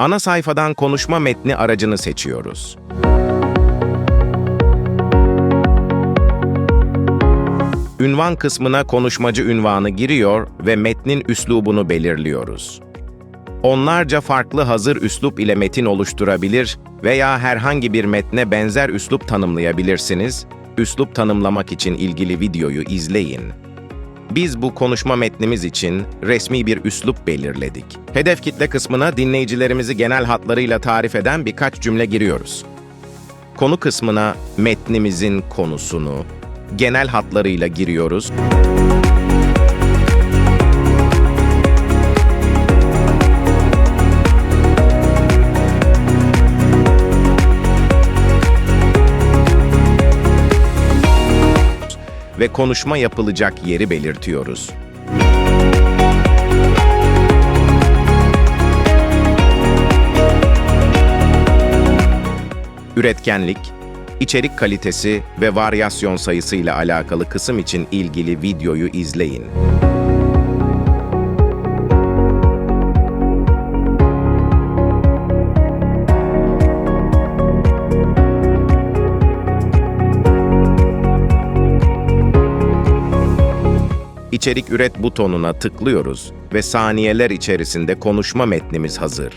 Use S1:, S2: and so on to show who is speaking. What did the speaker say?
S1: Ana sayfadan konuşma metni aracını seçiyoruz. Ünvan kısmına konuşmacı ünvanı giriyor ve metnin üslubunu belirliyoruz. Onlarca farklı hazır üslup ile metin oluşturabilir veya herhangi bir metne benzer üslup tanımlayabilirsiniz. Üslup tanımlamak için ilgili videoyu izleyin. Biz bu konuşma metnimiz için resmi bir üslup belirledik. Hedef kitle kısmına dinleyicilerimizi genel hatlarıyla tarif eden birkaç cümle giriyoruz. Konu kısmına metnimizin konusunu genel hatlarıyla giriyoruz. Ve konuşma yapılacak yeri belirtiyoruz. Üretkenlik, içerik kalitesi ve varyasyon sayısı ile alakalı kısım için ilgili videoyu izleyin. İçerik üret butonuna tıklıyoruz ve saniyeler içerisinde konuşma metnimiz hazır.